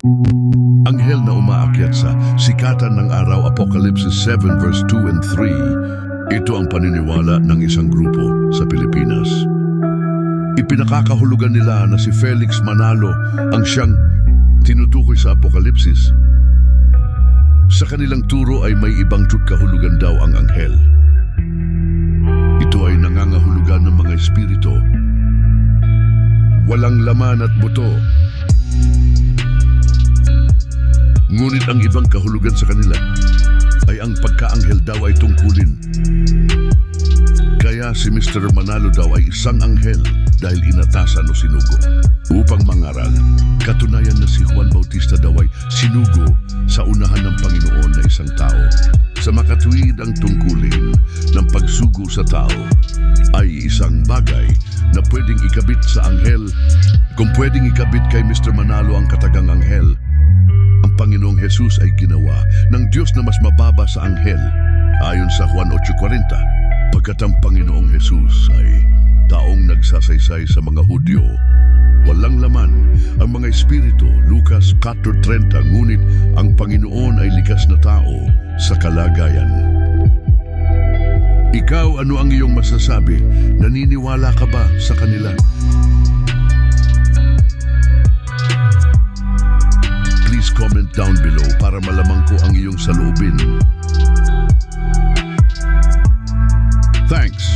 Anghel na umaakyat sa sikatan ng araw Apocalypse 7 verse 2 and 3. Ito ang paniniwala ng isang grupo sa Pilipinas. Ipinakakahulugan nila na si Felix Manalo ang siyang tinutukoy sa Apokalipsis. Sa kanilang turo ay may ibang kahulugan daw ang anghel. Ito ay nangangahulugan ng mga espiritu. Walang laman at buto. Ngunit ang ibang kahulugan sa kanila ay ang pagkaanghel daw ay tungkulin. Kaya si Mr. Manalo daw ay isang anghel dahil inatasan o sinugo. Upang mangaral, katunayan na si Juan Bautista daw ay sinugo sa unahan ng Panginoon na isang tao. Sa makatuwid ang tungkulin ng pagsugo sa tao ay isang bagay na pwedeng ikabit sa anghel. Kung pwedeng ikabit kay Mr. Manalo ang katagang anghel, Jesus ay ginawa ng Diyos na mas mababa sa anghel ayon sa Juan 8.40 pagkat ang Panginoong Jesus ay taong nagsasaysay sa mga Hudyo. Walang laman ang mga espiritu, Lucas 4.30, ngunit ang Panginoon ay likas na tao sa kalagayan. Ikaw, ano ang iyong masasabi? Naniniwala ka ba sa kanila? Just comment down below para malamang ko ang iyong salubin. Thanks!